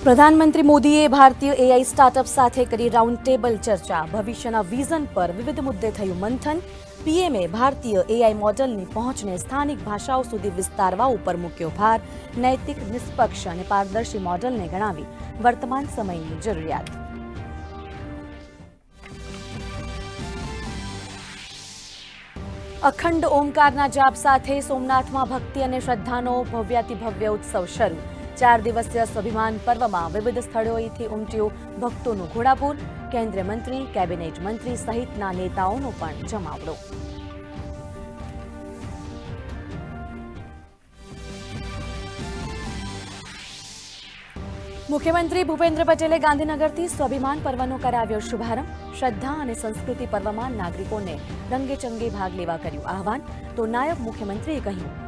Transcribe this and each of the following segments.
પ્રધાનમંત્રી મોદીએ ભારતીય એઆઈ સ્ટાર્ટઅપ સાથે કરી રાઉન્ડ ટેબલ ચર્ચા. ભવિષ્યના વિઝન પર વિવિધ મુદ્દે થયું મંથન. પીએમએ ભારતીય એઆઈ મોડલની પહોંચને સ્થાનિક ભાષાઓ સુધી વિસ્તારવા ઉપર મૂક્યો ભાર. નૈતિક નિષ્પક્ષ અને પારદર્શી મોડલને ગણાવી વર્તમાન સમયની જરૂરિયાત. અખંડ ઓમકારના જાપ સાથે સોમનાથમાં ભક્તિ અને શ્રદ્ધાનો ભવ્યાતિભવ્ય ઉત્સવ શરૂ. ચાર દિવસીય સ્વાભિમાન પર્વમાં વિવિધ સ્થળોએથી ઉમટ્યું ભક્તોનું ઘોડાપૂર કેન્દ્રીય મંત્રી કેબિનેટ મંત્રી સહિતના નેતાઓનો પણ જમાવડો મુખ્યમંત્રી ભૂપેન્દ્ર પટેલે ગાંધીનગરથી સ્વાભિમાન પર્વનો કરાવ્યો શુભારંભ શ્રદ્ધા અને સંસ્કૃતિ પર્વમાં નાગરિકોને રંગેચંગે ભાગ લેવા કર્યું આહવાન તો નાયબ મુખ્યમંત્રીએ કહ્યું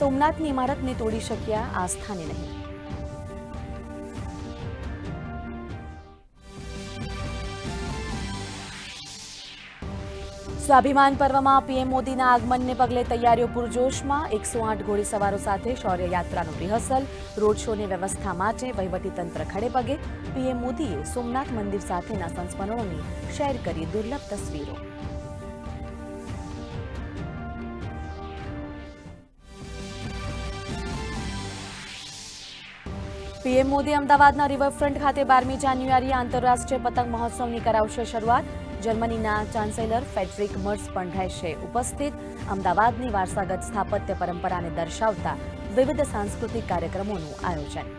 સોમનાથની ઇમારતને તોડી શક્યા આસ્થાને નહીં. સ્વાભિમાન પર્વમાં પીએમ મોદીના આગમનને પગલે તૈયારીઓ પૂરજોશમાં એકસો આઠ ઘોડીસવારો સાથે શૌર્ય યાત્રાનું રિહર્સલ, રોડ શોની વ્યવસ્થા માટે વહીવટીતંત્ર ખડેપગે પીએમ મોદીએ સોમનાથ મંદિર સાથેના સંસ્મરણોની શેર કરી દુર્લભ તસવીરો. પીએમ મોદી અમદાવાદના રિવરફ્રન્ટ ખાતે બારમી જાન્યુઆરીએ આંતરરાષ્ટ્રીય પતંગ મહોત્સવની કરાવશે શરૂઆત. જર્મનીના ચાન્સેલર ફેડરિક મર્સ પણ રહેશે ઉપસ્થિત. અમદાવાદની વારસાગત સ્થાપત્ય પરંપરાને દર્શાવતા વિવિધ સાંસ્કૃતિક કાર્યક્રમોનું આયોજન.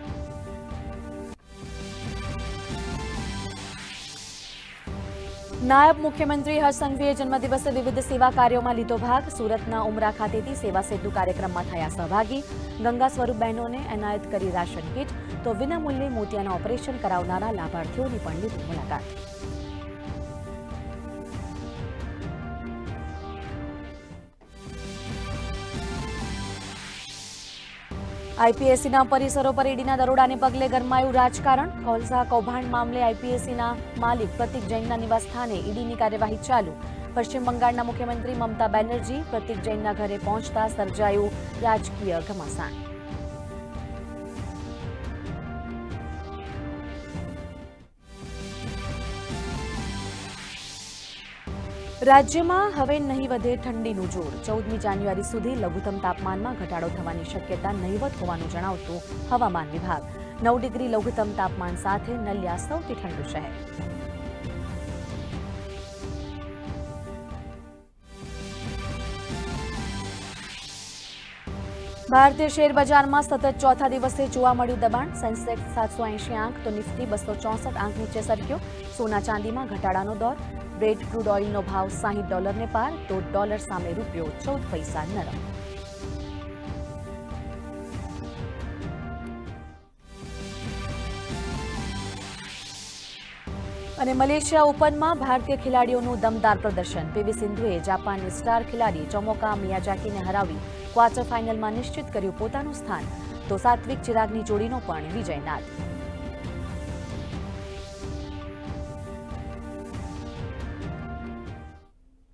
નાયબ મુખ્યમંત્રી હર્ષ સંઘવીએ જન્મદિવસે વિવિધ સેવા કાર્યોમાં લીધો ભાગ. સુરતના ઉમરા ખાતેથી સેવા સેતુ કાર્યક્રમમાં થયા સહભાગી. ગંગા સ્વરૂપ બહેનોને એનાયત કરી રાશન કીટ. તો વિનામૂલ્યે મોતિયાના ઓપરેશન કરાવનારા લાભાર્થીઓની પણ લીધી મુલાકાત. આઈપીએસસીના પરિસરો પર ઈડીના દરોડાને પગલે ગરમાયું રાજકારણ. કોલસા કૌભાંડ મામલે આઈપીએસસીના માલિક પ્રતિક જૈનના નિવાસસ્થાને ઈડીની કાર્યવાહી ચાલુ. પશ્ચિમ બંગાળના મુખ્યમંત્રી મમતા બેનર્જી પ્રતિક જૈનના ઘરે પહોંચતા સર્જાયું રાજકીય ઘમાસાણ. રાજ્યમાં હવે નહીં વધે ઠંડીનું જોર. ચૌદમી જાન્યુઆરી સુધી લઘુત્તમ તાપમાનમાં ઘટાડો થવાની શક્યતા નહીવત હોવાનું જણાવતું હવામાન વિભાગ. નવ ડિગ્રી લઘુત્તમ તાપમાન સાથે નલિયા સૌથી ઠંડુ શહેર. ભારતીય શેર બજારમાં સતત ચોથા દિવસે જોવા મળ્યું દબાણ. સેન્સેક્સ સાતસો એંશી આંક તો નિફ્ટી બસો ચોસઠ આંક નીચે સરક્યો. સોના ચાંદીમાં ઘટાડાનો દોર. બ્રેડ ક્રૂડ ઓઇલનો ભાવ સાહીઠ ડોલરને પાર તો ડોલર સામે રૂપિયો ચૌદ પૈસા નરમ. અને મલેશિયા ઓપનમાં ભારતીય ખેલાડીઓનું દમદાર પ્રદર્શન. પીવી સિંધુએ જાપાનની સ્ટાર ખેલાડી ચોમોકા મિયાજાકીને હરાવી ક્વાર્ટર ફાઇનલમાં નિશ્ચિત કર્યું પોતાનું સ્થાન. તો સાત્વિક ચિરાગની જોડીનો પણ વિજય નાદ.